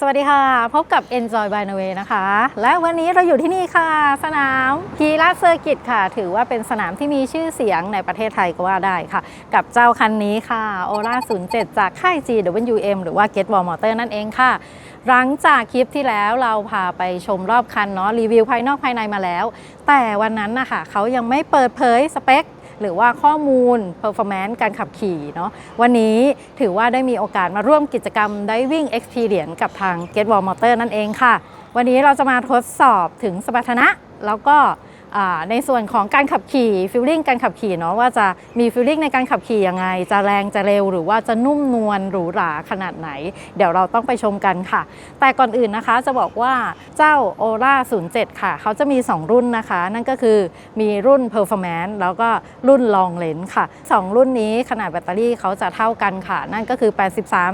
สวัสดีค่ะ พบกับ Enjoy by the way นะคะ และวันนี้เราอยู่ที่นี่ค่ะ สนามกีฬาเซอร์กิตค่ะ ถือว่าเป็นสนามที่มีชื่อเสียงในประเทศไทยก็ว่าได้ค่ะ กับเจ้าคันนี้ค่ะ o l a 07 จากค่าย GWM หรือว่า Get Wall Motor นั่นเองค่ะ หลังจากคลิปที่แล้วเราพาไปชมรอบคันเนาะรีวิวภายนอกภายในมาแล้ว แต่วันนั้นนะคะเขายังไม่เปิดเผยสเปค หรือว่าข้อมูล performance การขับขี่เนาะวันนี้ถือว่าได้มีโอกาสมาร่วมกิจกรรม Diving Experience กับทาง Get Wall Motor นั่นเองค่ะ วันนี้เราจะมาทดสอบถึงสมรรถนะแล้วก็ ในส่วนของการขับขี่ฟิลลิ่งการขับขี่เนาะว่าจะมีฟิลลิ่งในการขับขี่ยังไง จะแรงจะเร็วหรือว่าจะนุ่มนวลหรูหราขนาดไหน เดี๋ยวเราต้องไปชมกันค่ะ แต่ก่อนอื่นนะคะจะบอกว่าเจ้า o l a 07 ค่ะ เขาจะมี 2 รุ่นนะคะ นั่นก็คือมีรุ่น Performance แล้วก็รุ่น Long Range ค่ะ 2 รุ่นนี้ขนาดแบตเตอรี่เขาจะเท่ากันค่ะ นั่นก็คือ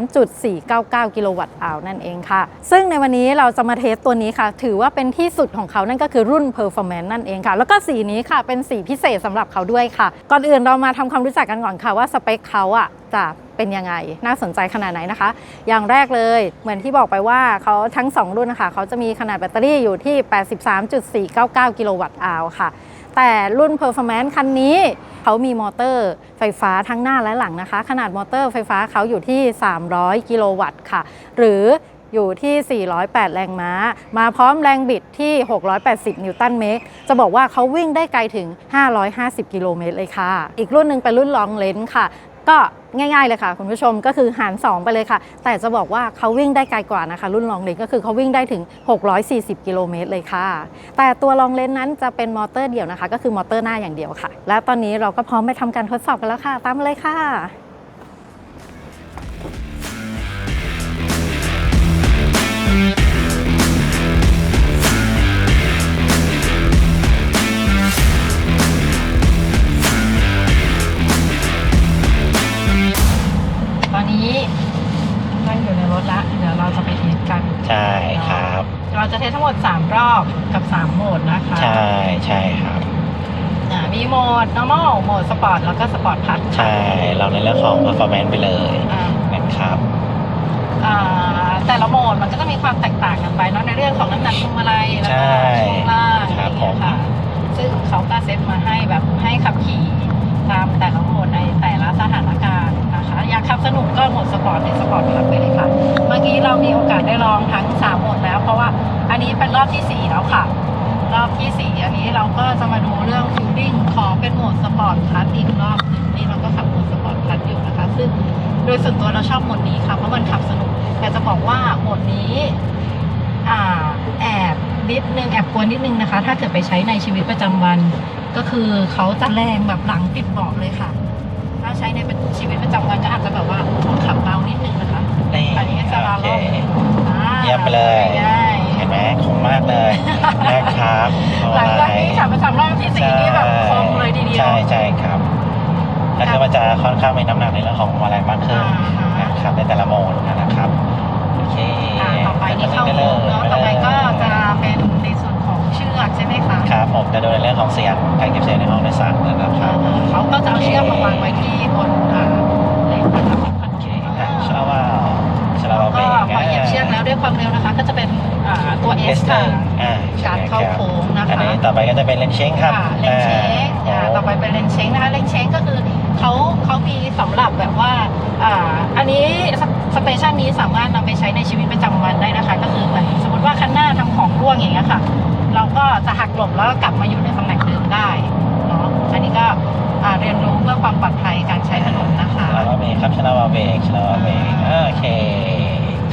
83.499 กิโลวัตต์อาวนั่นเองค่ะ ซึ่งในวันนี้เราจะมาเทสตัวนี้ค่ะ ถือว่าเป็นที่สุดของเขานั่นก็คือรุ่น Performance นั่นเองค่ะแล้วก็สีนี้ค่ะเป็นสีพิเศษสำหรับเขาด้วยค่ะ ก่อนอื่นเรามาทำความรู้จักกันก่อนค่ะว่าสเปคเขาอะจะเป็นยังไง น่าสนใจขนาดไหนนะคะ อย่างแรกเลยเหมือนที่บอกไปว่าเขาทั้ง 2 รุ่นนะคะเขาจะมีขนาดแบตเตอรี่อยู่ที่ 83.499 กิโลวัตต์อาวค่ะ แต่รุ่น Performance คันนี้เขามีมอเตอร์ไฟฟ้าทั้งหน้าและหลังนะคะ ขนาดมอเตอร์ไฟฟ้าเขาอยู่ที่ 300 กิโลวัตต์ค่ะ หรือ อยู่ที่ 408 แรงม้า มาพร้อมแรงบิดที่ 680 นิวตันเมตร จะบอกว่าเขาวิ่งได้ไกลถึง 550 กิโลเมตรเลยค่ะ อีกรุ่นหนึ่งเป็นรุ่นลองเลนค่ะ ก็ง่ายๆเลยค่ะคุณผู้ชมก็คือหาร 2 ไปเลยค่ะ แต่จะบอกว่าเขาวิ่งได้ไกลกว่านะคะ รุ่นลองเลนก็คือเขาวิ่งได้ถึง 640 กิโลเมตรเลยค่ะ แต่ตัวลองเลนนั้นจะเป็นมอเตอร์เดี่ยวนะคะ ก็คือมอเตอร์หน้าอย่างเดียวค่ะ และตอนนี้เราก็พร้อมไปทำการทดสอบกันแล้วค่ะ ตามมาเลยค่ะ นั่งอยู่ในรถละเดี๋ยวเราจะไปเทสกันใช่ครับ เราจะเทสทั้งหมด 3 รอบกับ 3 โหมดนะคะ ใช่ใช่ครับอ่ามีโหมด normal โหมด sport แล้วก็ sport plus ค่ะใช่ เราในเรื่องของ performance ไปเลยอ่านะครับอ่าแต่ละโหมดมันก็จะมีความแตกต่างกันไปเนาะในเรื่องของน้ำหนักพวงมาลัยแล้วใช่ก็ช่วงล่างอะไรครัอบย่างเงี้ยผมค่ะ ซึ่งเขาก็เซตมาให้แบบให้ขับขี่ตามแต่ละโหมด นนี้เป็นรอบทีสี่ 4 แล้วค่ะ รอบที่ 4 อันนี้เราก็จะมาดูเรื่องฟิลลิ่งของเป็นโหมดสปอร์ตคัสอีกรอบหนึ่งนี่เราก็ขับโหมดสปอร์ตคัสอยู่นะคะ ซึ่งโดยส่วนตัวเราชอบโหมดนี้ค่ะเพราะมันขับสนุกแต่จะบอกว่าโหมดนี้อ่าแอบนิดนึงแอบกลัวนิดนึงนะคะ ถ้าเกิดไปใช้ในชีวิตประจำวัน ก็คือเขาจะแรงแบบหลังติดเบาะเลยค่ะ ถ้าใช้ในชีวิตประจำวันก็อาจจะแบบว่าต้องขับเบานิดนึงนะคะนี่อันนี้จะลาโอลเคงอ่าเยี่ยมไปเลยง่ายเห็น ไหมคมมากเลยนะครับเพราะหลังจากอะไรที่ขับประจำรอบที่สี่นี่แบบคมเลยทีเดียว ใช่ใช่ครับก็คือมันจะค่อนข้างมีน้ำหนักในเรื่องของแรงมากขึ้นอ่าฮะนะครับในแต่ละโหมดนะครับโอเคอ่าต่อไปนี่เข้าโหมดเนาะต่อไปก็จะเป็นในส่วนของเชือกใช่ไหมคะครับผมจะดูในเรื่องของเสียงการเก็บเสียงในห้องโดยสารนะครับเขาก็จะเอาเชือกมาวางไว้ที่บน ความเร็วนะคะก็จะเป็นอ่าตัว S ค่ะ อ่าการเข้าโค้งนะคะอันนี้ต่อไปก็จะเป็นเลนเชงครับค่ะเลนเชงอ่าต่อไปเป็นเลนเชงนะคะเลนเชงก็คือเขาเขามีสำหรับแบบว่าอ่าอันนี้สสเตชันนี้สามารถนำไปใช้ในชีวิตประจำวันได้นะคะ ก็คือแบบสมมติว่าคันหน้าทำของร่วงอย่างเงี้ยค่ะ เราก็จะหักหลบแล้วก็กลับมาอยู่ในตำแหน่งเดิมได้เนาะอันนี้ก็อ่าเรียนรู้เพื่อความปลอดภัยการใช้ถนนนะคะชาลาเบรกครับชาลาเบรกชาลาเบรกอ่าโอเค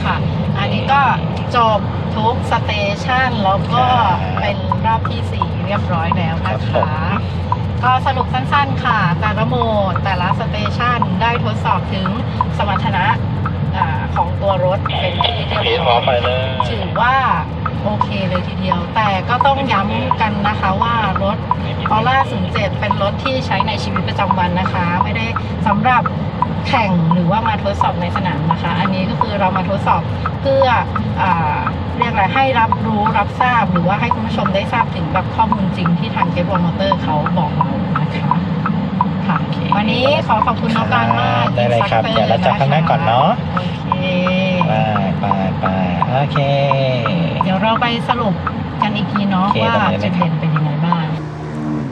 ค่ะ อันนี้ก็จบทุกสเตชันแล้วก็เป็นรอบที่4เรียบร้อยแล้วครันะบผมคะก็สรุปสั้นๆค่ะ แต่ละโหมดแต่ละสเตชันได้ทดสอบถึงสมรรถนะอ่าของตัวรถเป็นที่เรียบร้อยเลย ถือว่าโอเคเลยทีเดียว แต่ก็ต้องย้ำกันนะคะว่ารถออร่า07 เป็นรถที่ใช้ในชีวิตประจำวันนะคะ ไม่ได้สำหรับ แข่งหรือว่ามาทดสอบในสนามนะคะ อันนี้ก็คือเรามาทดสอบเพื่ออาเรียกอะไรให้รับรู้รับทราบ หรือว่าให้คุณผู้ชมได้ทราบถึงแบบข้อมูลจริงที่ทางเก t วอลมอเตอร์เขาบอกเรานะคะค่ะวันนี้ขอขอบคุณน้องการมากได้เลยครับ เดี๋ยวเราจับข้างหน้าก่อนเนาะโอเคไปไปไปโอเค เดี๋ยวเราไปสรุปกันอีกทีเนาะโอเคว่าตรงนี้เลจุยดเด่นเป็นยังไงบ้าง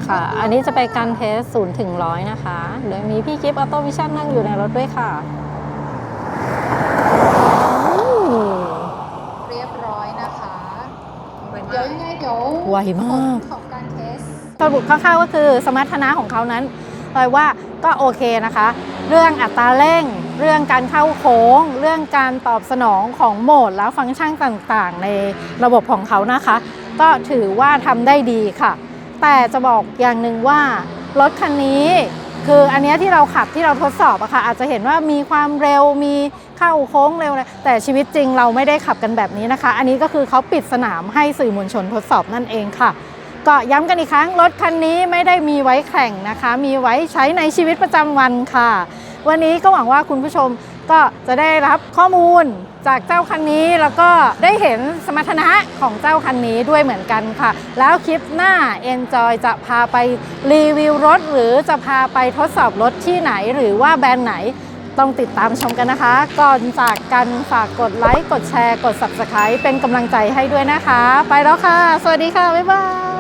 ค่ะ อันนี้จะเป็นการเทสศูนย์ถึงร้อยนะคะโดยมีพี่กิฟต์ออโต้วิชั่นนั่งอยู่ในรถด้วยค่ะอืมเรียบร้อยนะคะ เดี๋ยวยังไงเดี๋ยวไวมากผลของการเทสสรุปคร่าวๆก็คือสมรรถนะของเขานั้นแปลว่าก็โอเคนะคะ เรื่องอัตราเร่ง เรื่องการเข้าโค้ง เรื่องการตอบสนองของโหมดและฟังก์ชันต่างๆ ในระบบของเขานะคะ ก็ถือว่าทำได้ดีค่ะ แต่จะบอกอย่างหนึ่งว่ารถคันนี้คืออันนี้ที่เราขับที่เราทดสอบอะค่ะอาจจะเห็นว่ามีความเร็วมีเข้าโค้งเร็วเลยแต่ชีวิตจริงเราไม่ได้ขับกันแบบนี้นะคะ อันนี้ก็คือเขาปิดสนามให้สื่อมวลชนทดสอบนั่นเองค่ะ ก็ย้ำกันอีกครั้งรถคันนี้ไม่ได้มีไว้แข่งนะคะ มีไว้ใช้ในชีวิตประจำวันค่ะ วันนี้ก็หวังว่าคุณผู้ชม ก็จะได้รับข้อมูลจากเจ้าคันนี้แล้วก็ได้เห็นสมรรถนะของเจ้าคันนี้ด้วยเหมือนกันค่ะ แล้วคลิปหน้า Enjoy จะพาไปรีวิวรถ หรือจะพาไปทดสอบรถที่ไหน หรือว่าแบรนด์ไหนต้องติดตามชมกันนะคะ ก่อนจากกันฝากกดไลค์ กดแชร์ กด Subscribe เป็นกำลังใจให้ด้วยนะคะ ไปแล้วค่ะ สวัสดีค่ะ บ๊ายบาย